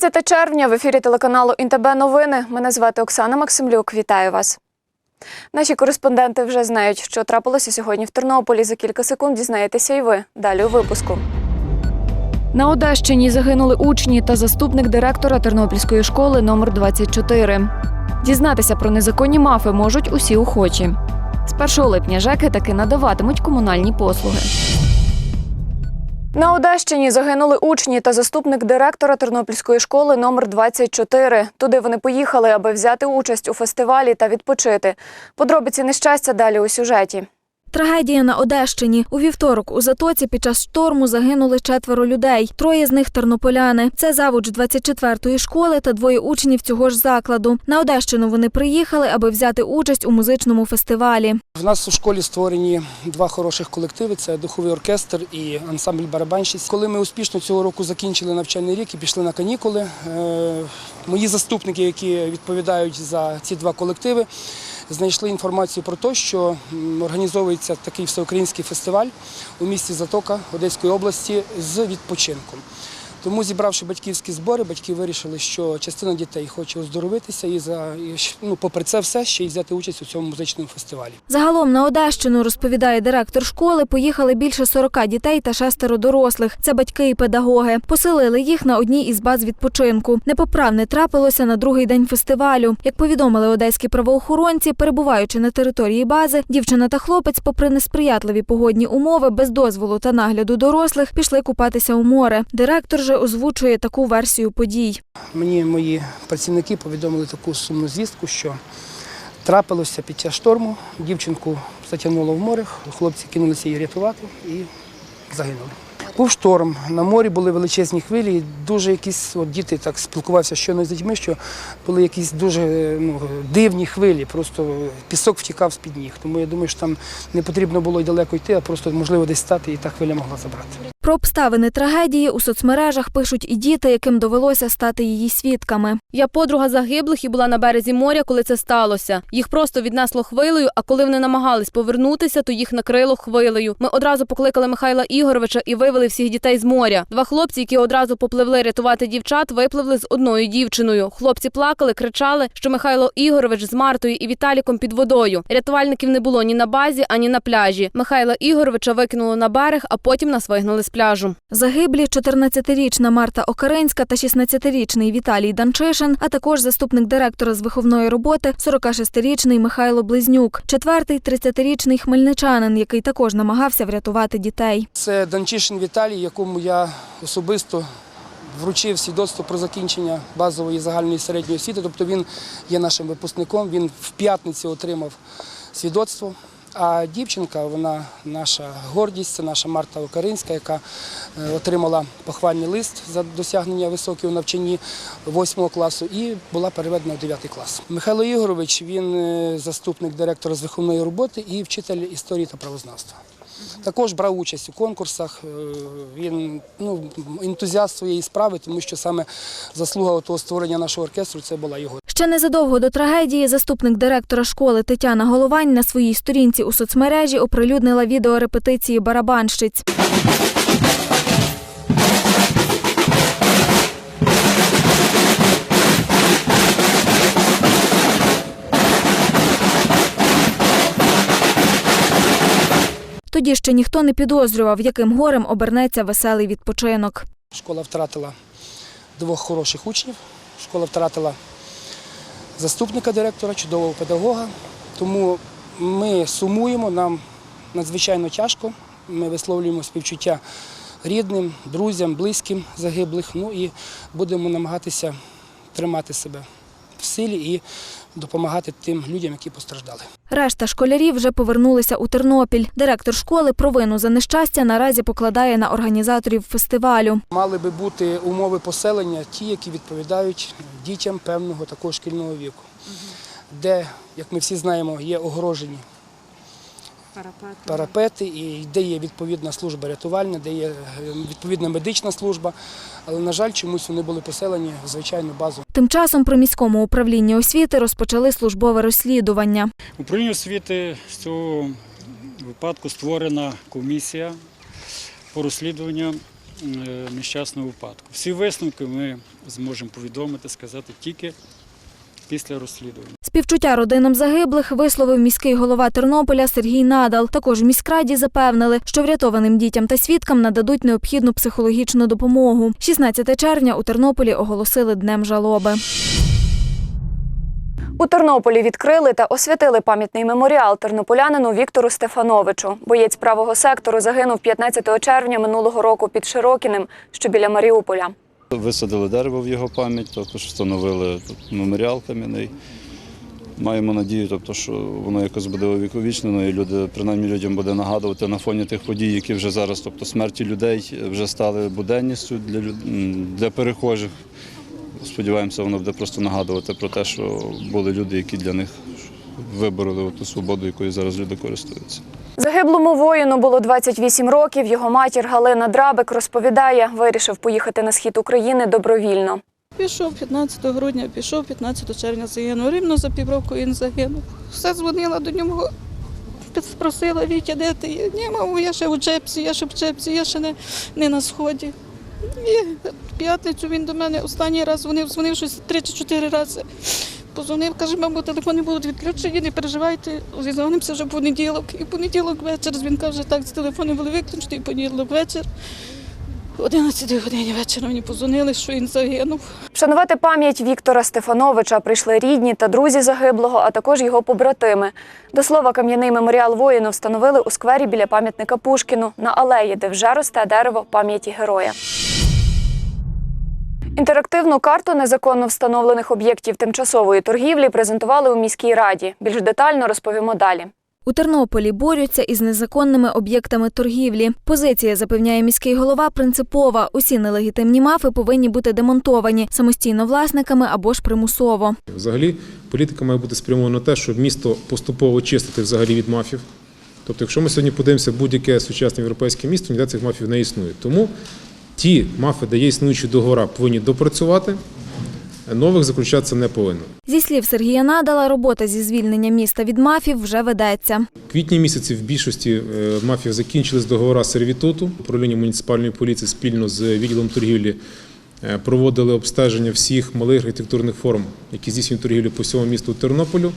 16 червня в ефірі телеканалу Інтеб новини. Мене звати Оксана Максимлюк. Вітаю вас. Наші кореспонденти вже знають, що трапилося сьогодні в Тернополі. За кілька секунд дізнаєтеся і ви. Далі у випуску. На Одещині загинули учні та заступник директора Тернопільської школи номер 24. Дізнатися про незаконні мафи можуть усі охочі. З 1 липня ЖЕКи таки надаватимуть комунальні послуги. На Одещині загинули учні та заступник директора Тернопільської школи номер 24. Туди вони поїхали, аби взяти участь у фестивалі та відпочити. Подробиці нещастя далі у сюжеті. Трагедія на Одещині. У вівторок у Затоці під час шторму загинули четверо людей. Троє з них тернополяни. Це завуч 24-ї школи та двоє учнів цього ж закладу. На Одещину вони приїхали, аби взяти участь у музичному фестивалі. В нас у школі створені два хороших колективи: це духовий оркестр і ансамбль барабанщиць. Коли ми успішно цього року закінчили навчальний рік і пішли на канікули, е, мої заступники, які відповідають за ці два колективи, знайшли інформацію про те, що організовується такий всеукраїнський фестиваль у місті Затока Одеської області з відпочинком. Тому, зібравши батьківські збори, батьки вирішили, що частина дітей хоче оздоровитися і за і, ну, попри це все ще й взяти участь у цьому музичному фестивалі. Загалом на Одещину, розповідає директор школи, поїхали більше 40 дітей та шестеро дорослих. Це батьки і педагоги. Поселили їх на одній із баз відпочинку. Непоправне трапилося на другий день фестивалю. Як повідомили одеські правоохоронці, перебуваючи на території бази, дівчина та хлопець, попри несприятливі погодні умови, без дозволу та нагляду дорослих, пішли купатися у море. Директор же озвучує таку версію подій. Мені мої працівники повідомили таку сумну звістку, що трапилося під час шторму. Дівчинку затягнуло в море, хлопці кинулися її рятувати і загинули. Був шторм, на морі були величезні хвилі, і дуже якісь от діти так спілкувався щойно з дітьми, що були якісь дуже ну, дивні хвилі, просто пісок втікав з-під ніг. Тому я думаю, що там не потрібно було й далеко йти, а просто можливо десь стати і та хвиля могла забрати. Про обставини трагедії у соцмережах пишуть і діти, яким довелося стати її свідками. Я подруга загиблих і була на березі моря, коли це сталося. Їх просто віднесло хвилею, а коли вони намагались повернутися, то їх накрило хвилею. Ми одразу покликали Михайла Ігоровича і вивели всіх дітей з моря. Два хлопці, які одразу попливли рятувати дівчат, випливли з одною дівчиною. Хлопці плакали, кричали, що Михайло Ігорович з Мартою і Віталіком під водою. Рятувальників не було ні на базі, ані на пляжі. Михайла Ігоровича викинуло на берег, а потім нас вигнали з пляжу. Загиблі 14-річна Марта Окаринська та 16-річний Віталій Данчишин, а також заступник директора з виховної роботи 46-річний Михайло Близнюк, четвертий 30-річний хмельничанин, який також намагався врятувати дітей. Це Данчишин Віталій, якому я особисто вручив свідоцтво про закінчення базової загальної середньої освіти. Тобто він є нашим випускником. Він в п'ятницю отримав свідоцтво. А дівчинка, вона наша гордість, це наша Марта Окаринська, яка е, отримала похвальний лист за досягнення високого навчанні 8 класу і була переведена в 9 клас. Михайло Ігорович, він е, заступник директора з виховної роботи і вчитель історії та правознавства. Також брав участь у конкурсах. е, Він ну, ентузіаст своєї справи, тому що саме заслуга того створення нашого оркестру це була його. Ще незадовго до трагедії заступник директора школи Тетяна Головань на своїй сторінці у соцмережі оприлюднила відео репетиції барабанщиць. Тоді ще ніхто не підозрював, яким горем обернеться веселий відпочинок. Школа втратила двох хороших учнів. Школа втратила заступника директора, чудового педагога. Тому ми сумуємо, нам надзвичайно тяжко. Ми висловлюємо співчуття рідним, друзям, близьким загиблих. Ну і будемо намагатися тримати себе в силі і допомагати тим людям, які постраждали. Решта школярів вже повернулися у Тернопіль. Директор школи провину за нещастя наразі покладає на організаторів фестивалю. Мали би бути умови поселення, ті, які відповідають дітям певного такого шкільного віку, де, як ми всі знаємо, є огорожені парапети, і де є відповідна служба рятувальна, де є е, відповідна медична служба. Але, на жаль, чомусь вони були поселені в звичайну базу. Тим часом при міському управлінні освіти розпочали службове розслідування. Управління освіти з цього випадку створена комісія по розслідуванню е, нещасного випадку. Всі висновки ми зможемо повідомити, сказати тільки після розслідування. Співчуття родинам загиблих висловив міський голова Тернополя Сергій Надал. Також в міськраді запевнили, що врятованим дітям та свідкам нададуть необхідну психологічну допомогу. 16 червня у Тернополі оголосили днем жалоби. У Тернополі відкрили та освятили пам'ятний меморіал тернополянину Віктору Стефановичу. Боєць правого сектору загинув 15 червня минулого року під Широкіним, що біля Маріуполя. Висадили дерево в його пам'ять, також встановили меморіал кам'яний. Маємо надію, тобто, що воно якось буде увіковічнено, і люди, принаймні людям буде нагадувати на фоні тих подій, які вже зараз, тобто смерті людей вже стали буденністю для, люд- для перехожих. Сподіваємося, воно буде просто нагадувати про те, що були люди, які для них вибороли ту свободу, якою зараз люди користуються. Загиблому воїну було 28 років. Його матір Галина Драбик розповідає, вирішив поїхати на схід України добровільно. Пішов 15 грудня, пішов 15 червня загинув. Рівно за півроку він загинув. Все дзвонила до нього, спросила Вітя, де ти? Ні, маму, я ще в Чепсі, я ще в Чепсі, я ще не, не на сході. І в п'ятницю він до мене останній раз дзвонив, дзвонив щось три чи чотири рази. Позвонив, каже, мамо, телефони будуть відключені, не переживайте, зізвонимося вже в понеділок. І в понеділок вечір він каже, так, ці телефони були виключені, і понеділок вечір. В 11 годині вечора мені позвонили, що він загинув. Вшанувати пам'ять Віктора Стефановича прийшли рідні та друзі загиблого, а також його побратими. До слова, кам'яний меморіал воїну встановили у сквері біля пам'ятника Пушкіну на алеї, де вже росте дерево пам'яті героя. Інтерактивну карту незаконно встановлених об'єктів тимчасової торгівлі презентували у міській раді. Більш детально розповімо далі. У Тернополі борються із незаконними об'єктами торгівлі. Позиція, запевняє міський голова, принципова. Усі нелегітимні мафи повинні бути демонтовані самостійно власниками або ж примусово. Взагалі, політика має бути спрямована на те, щоб місто поступово чистити взагалі від мафів. Тобто, якщо ми сьогодні подивимося будь-яке сучасне європейське місто, ніде цих мафів не існує. Тому ті мафи, де є існуючі договори, повинні допрацювати, нових заключатися не повинно. Зі слів Сергія Надала, робота зі звільнення міста від мафів вже ведеться. В квітні місяці в більшості е, мафів закінчились договори сервітуту. Управління муніципальної поліції спільно з відділом торгівлі е, проводили обстеження всіх малих архітектурних форм, які здійснюють торгівлю по всьому місту Тернополю.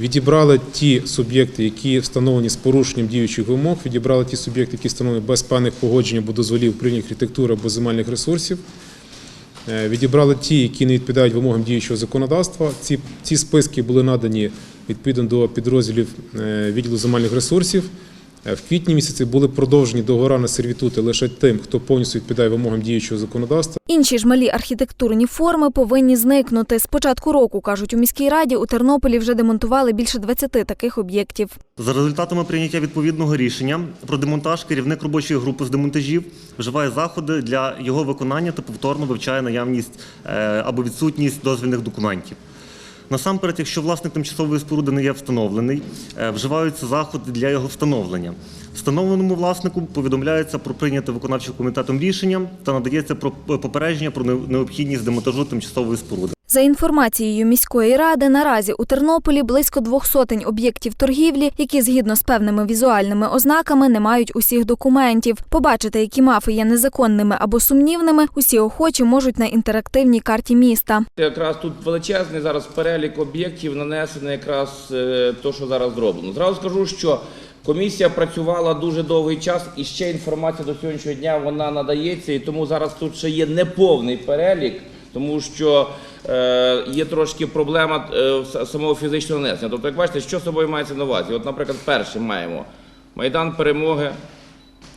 Відібрали ті суб'єкти, які встановлені з порушенням діючих вимог, відібрали ті суб'єкти, які встановлені без певних погоджень або дозволів управління архітектури або земельних ресурсів. Е, Відібрали ті, які не відповідають вимогам діючого законодавства. Ці, ці списки були надані відповідно до підрозділів е, відділу земельних ресурсів. Е, В квітні місяці були продовжені договори на сервітути лише тим, хто повністю відповідає вимогам діючого законодавства. Інші ж малі архітектурні форми повинні зникнути. З початку року, кажуть у міській раді, у Тернополі вже демонтували більше 20 таких об'єктів. За результатами прийняття відповідного рішення про демонтаж керівник робочої групи з демонтажів вживає заходи для його виконання та повторно вивчає наявність е, або відсутність дозвільних документів. Насамперед, якщо власник тимчасової споруди не є встановлений, е, вживаються заходи для його встановлення. Встановленому власнику повідомляється про прийняте виконавчим комітетом рішення та надається про попередження про необхідність демонтажу тимчасової споруди. За інформацією міської ради, наразі у Тернополі близько двох сотень об'єктів торгівлі, які згідно з певними візуальними ознаками не мають усіх документів. Побачити, які мафи є незаконними або сумнівними, усі охочі можуть на інтерактивній карті міста. Якраз тут величезний зараз перелік об'єктів нанесений якраз е, то, що зараз зроблено. Зразу скажу, що комісія працювала дуже довгий час і ще інформація до сьогоднішнього дня вона надається, і тому зараз тут ще є неповний перелік, тому що є трошки проблема е, самого фізичного нанесення. Тобто, як бачите, що собою мається на увазі? От, наприклад, першим маємо Майдан Перемоги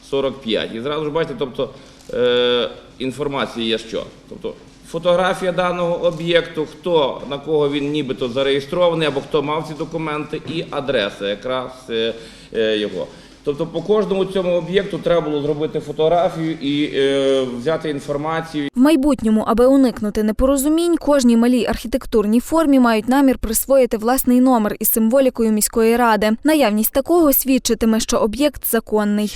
45. І зразу ж бачите, тобто е, інформація є що. Тобто фотографія даного об'єкту, хто на кого він нібито зареєстрований, або хто мав ці документи, і адреса якраз е, е, його. Тобто по кожному цьому об'єкту треба було зробити фотографію і е, взяти інформацію. В майбутньому, аби уникнути непорозумінь, кожній малій архітектурній формі мають намір присвоїти власний номер із символікою міської ради. Наявність такого свідчитиме, що об'єкт законний.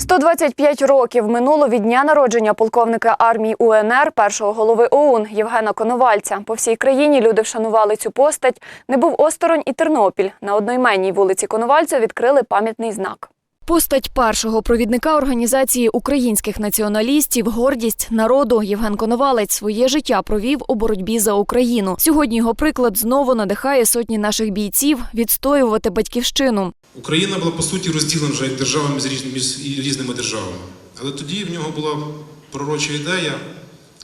125 років минуло від дня народження полковника армії УНР, першого голови ОУН Євгена Коновальця. По всій країні люди вшанували цю постать. Не був осторонь і Тернопіль. На одноіменній вулиці Коновальця відкрили пам'ятний знак. Постать першого провідника організації українських націоналістів, гордість народу Євген Коновалець своє життя провів у боротьбі за Україну. Сьогодні його приклад знову надихає сотні наших бійців відстоювати батьківщину. Україна була по суті розділена вже як держава між різ- між різними державами. Але тоді в нього була пророча ідея,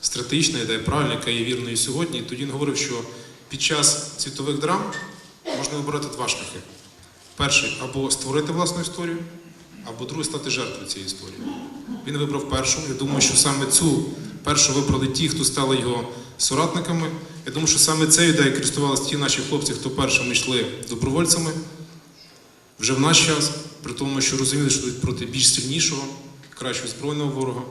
стратегічна ідея, правильна, яка є вірною сьогодні. Тоді він говорив, що під час світових драм можна вибирати два шляхи: перший або створити власну історію, або другий стати жертвою цієї історії. Він вибрав першу. Я думаю, що саме цю першу вибрали ті, хто стали його соратниками. Я думаю, що саме цією ідеєю користувалися ті наші хлопці, хто першими йшли добровольцями вже в наш час, при тому, що розуміли, що йдуть проти більш сильнішого, кращого збройного ворога.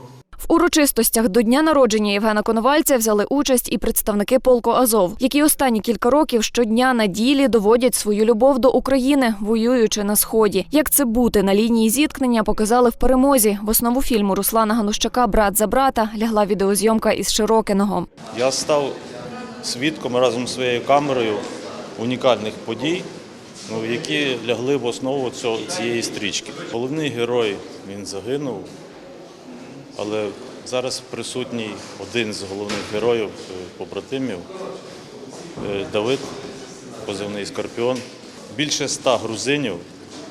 В урочистостях до дня народження Євгена Коновальця взяли участь і представники полку Азов, які останні кілька років щодня на ділі доводять свою любов до України, воюючи на сході. Як це бути на лінії зіткнення, показали в перемозі. В основу фільму Руслана Ганущака Брат за брата лягла відеозйомка із Широкиного. Я став свідком разом з своєю камерою унікальних подій, які лягли в основу цієї стрічки. Головний герой він загинув, але зараз присутній один з головних героїв е, побратимів е, Давид, позивний Скорпіон. Більше ста грузинів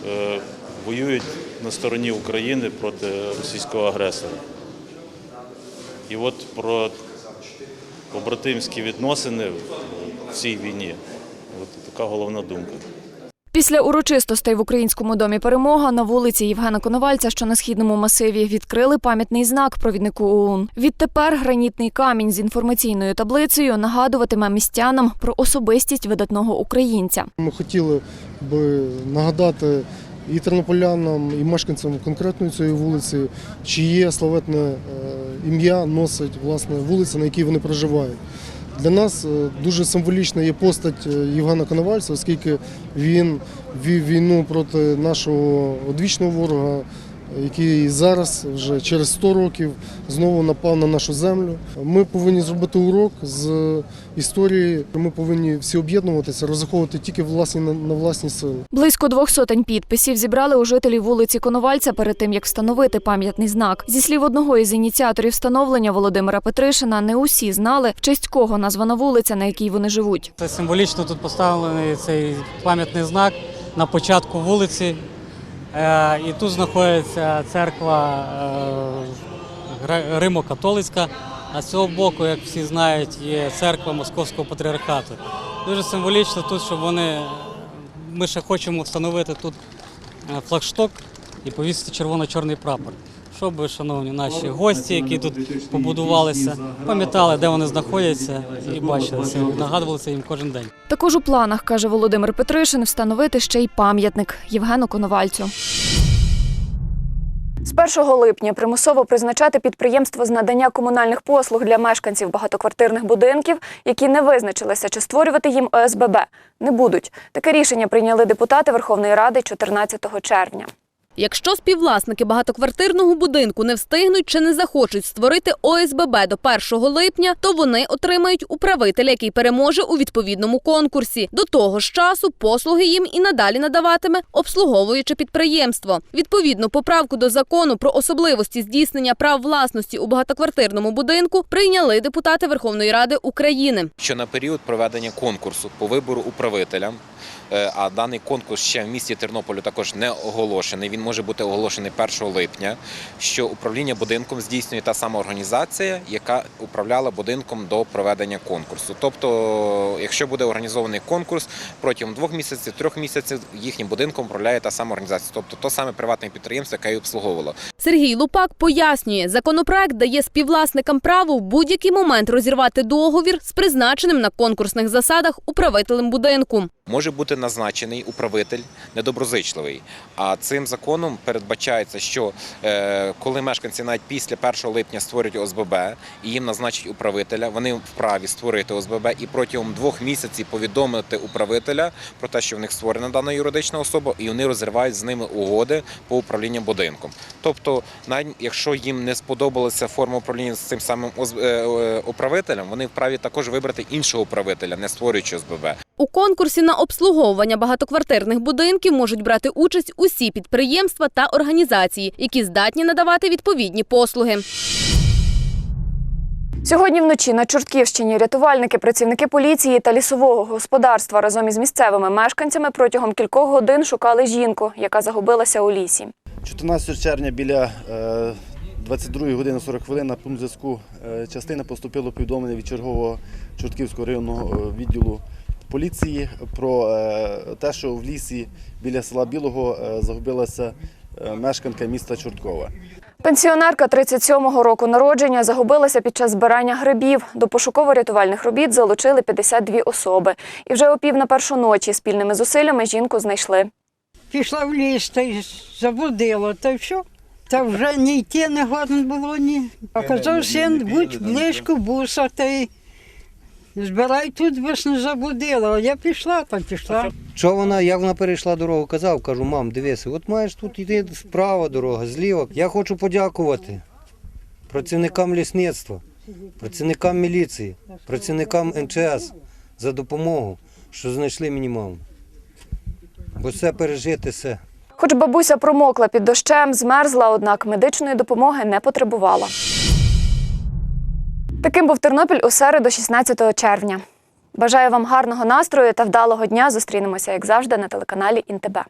е, воюють на стороні України проти російського агресора. І от про побратимські відносини в цій війні. От така головна думка. Після урочистостей в українському домі перемога на вулиці Євгена Коновальця, що на східному масиві, відкрили пам'ятний знак провіднику ОУН. Відтепер гранітний камінь з інформаційною таблицею нагадуватиме містянам про особистість видатного українця. Ми хотіли би нагадати і тернополянам, і мешканцям конкретної цієї вулиці, чиє славетне е, ім'я носить власне вулиця, на якій вони проживають. Для нас е, дуже символічна є постать е, Євгена Коновальця, оскільки він вів війну проти нашого одвічного ворога, який зараз, вже через 100 років, знову напав на нашу землю. Ми повинні зробити урок з історії. Ми повинні всі об'єднуватися, розраховувати тільки власні на, на власні сили. Близько двох сотень підписів зібрали у жителів вулиці Коновальця перед тим, як встановити пам'ятний знак. Зі слів одного із ініціаторів встановлення Володимира Петришина, не усі знали, в честь кого названа вулиця, на якій вони живуть. Це символічно тут поставлений цей пам'ятний знак на початку вулиці. Е, І тут знаходиться церква е, Римо-католицька, а з цього боку, як всі знають, є церква Московського патріархату. Дуже символічно тут, щоб вони. Ми ще хочемо встановити тут е, флагшток і повісити червоно-чорний прапор. Щоб, шановні наші гості, які тут побудувалися, пам'ятали, де вони знаходяться, і бачили це, нагадували це їм кожен день. Також у планах, каже Володимир Петришин, встановити ще й пам'ятник Євгену Коновальцю. З 1 липня примусово призначати підприємство з надання комунальних послуг для мешканців багатоквартирних будинків, які не визначилися, чи створювати їм ОСББ, не будуть. Таке рішення прийняли депутати Верховної Ради 14 червня. Якщо співвласники багатоквартирного будинку не встигнуть чи не захочуть створити ОСББ до 1 липня, то вони отримають управителя, який переможе у відповідному конкурсі. До того ж часу послуги їм і надалі надаватиме обслуговуюче підприємство. Відповідну поправку до закону про особливості здійснення прав власності у багатоквартирному будинку прийняли депутати Верховної Ради України. що на період проведення конкурсу по вибору управителя, а даний конкурс ще в місті Тернополю також не оголошений. Він може бути оголошений 1 липня. Що управління будинком здійснює та сама організація, яка управляла будинком до проведення конкурсу. Тобто, якщо буде організований конкурс протягом двох місяців, трьох місяців їхнім будинком управляє та сама організація, тобто то саме приватне підприємство, яке й обслуговувало. Сергій Лупак пояснює, законопроект дає співвласникам право в будь-який момент розірвати договір з призначеним на конкурсних засадах управителем будинку. Може бути назначений управитель недоброзичливий. А цим законом передбачається, що е, коли мешканці навіть після 1 липня створюють ОСББ і їм назначать управителя, вони вправі створити ОСББ і протягом двох місяців повідомити управителя про те, що в них створена дана юридична особа, і вони розривають з ними угоди по управлінню будинком. Тобто, навіть якщо їм не сподобалася форма управління з цим самим е, е, управителем, вони вправі також вибрати іншого управителя, не створюючи ОСББ. У конкурсі на обслуговування багатоквартирних будинків можуть брати участь усі підприємства та організації, які здатні надавати відповідні послуги. Сьогодні вночі на Чортківщині рятувальники, працівники поліції та лісового господарства разом із місцевими мешканцями протягом кількох годин шукали жінку, яка загубилася у лісі. 14 червня біля е, 22 години 40 хвилин на пункт зв'язку е, частини поступило повідомлення від чергового Чортківського районного е, відділу поліції про е, те, що в лісі біля села Білого е, загубилася е, мешканка міста Чорткова. Пенсіонерка 37-го року народження загубилася під час збирання грибів. До пошуково-рятувальних робіт залучили 52 особи. І вже о пів на першу ночі спільними зусиллями жінку знайшли. Пішла в ліс та й заблудила, та й все. Та вже ні йти не годно було, ні. А казав син, будь близько буса, та й збирай тут, бо не заблудила. А я пішла, та пішла. Що вона, як вона перейшла дорогу, казав, кажу, мам, дивися, от маєш тут йти справа дорога, зліва. Я хочу подякувати працівникам лісництва, працівникам міліції, працівникам МЧС за допомогу, що знайшли мені маму. Бо це пережити все. Хоч бабуся промокла під дощем, змерзла, однак медичної допомоги не потребувала. Таким був Тернопіль у середу, 16 червня. Бажаю вам гарного настрою та вдалого дня. Зустрінемося, як завжди, на телеканалі Інтебе.